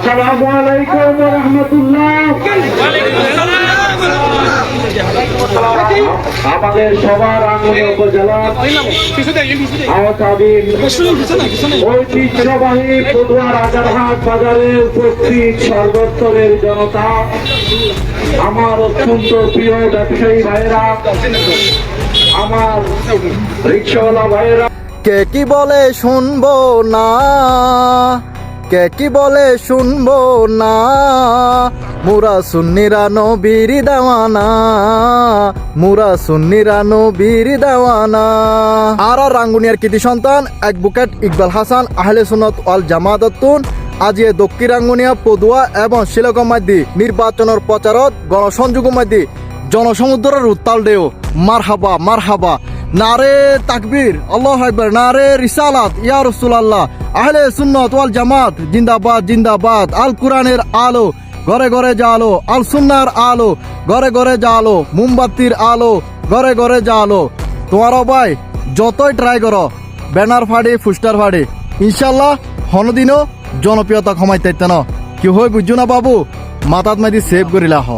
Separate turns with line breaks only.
আসসালামু আলাইকুম রহমতুল্লাহ। আমাদের সবার আঙ্গুলি উপজেলার ঐতিহ্যবাহী পটুয়া রাজারহাট বাজারে উপস্থিত সর্বস্তরের জনতা, আমার অত্যন্ত প্রিয় ব্যবসায়ী ভাইয়েরা, আমার রিক্সাওয়ালা ভাইয়েরা।
কে কি বলে শুনব না? কে কি বলে শুনব না? মুরা সুন্নিরা নবীর দেওয়ানা। মুরা সুন্নিরা নবীর দেওয়ানা। আর আর রাঙ্গুনিয়ার কৃতি সন্তান, অ্যাডভোকেট ইকবাল হাসান, আহলে সুনত ওয়াল জামাদাতুন, আজি দক্ষিণ রাঙ্গুনিয়া, পদুয়া এবং শিলকম মাধ্যে নির্বাচনের প্রচারত গণসংযোগ মাধ্যে জনসমুদ্রের উত্তাল দেও মার হাবা মার হাবা নারে তাকবীর, আল্লাহ নারে রিসালাত, ইয়া রাসূলুল্লাহ, আহলে সুন্নাত ওয়াল জামাত, জিন্দাবাদ জিন্দাবাদ, আল কোরআনের আলো, ঘরে ঘরে জালো, আল সুন্নার আলো, ঘরে ঘরে জালো, মোমবাতির আলো, ঘরে ঘরে জালো। তোমার ভাই, যতই ট্রাই করো, ব্যানার ফাড়ি ফুস্টার ফাড়ি ইনশাল্লাহ হনদিনও জনপ্রিয়তা কমাইতে কি হয় বুঝছ না বাবু? মাতাত মাইদি সেভ করিলা হ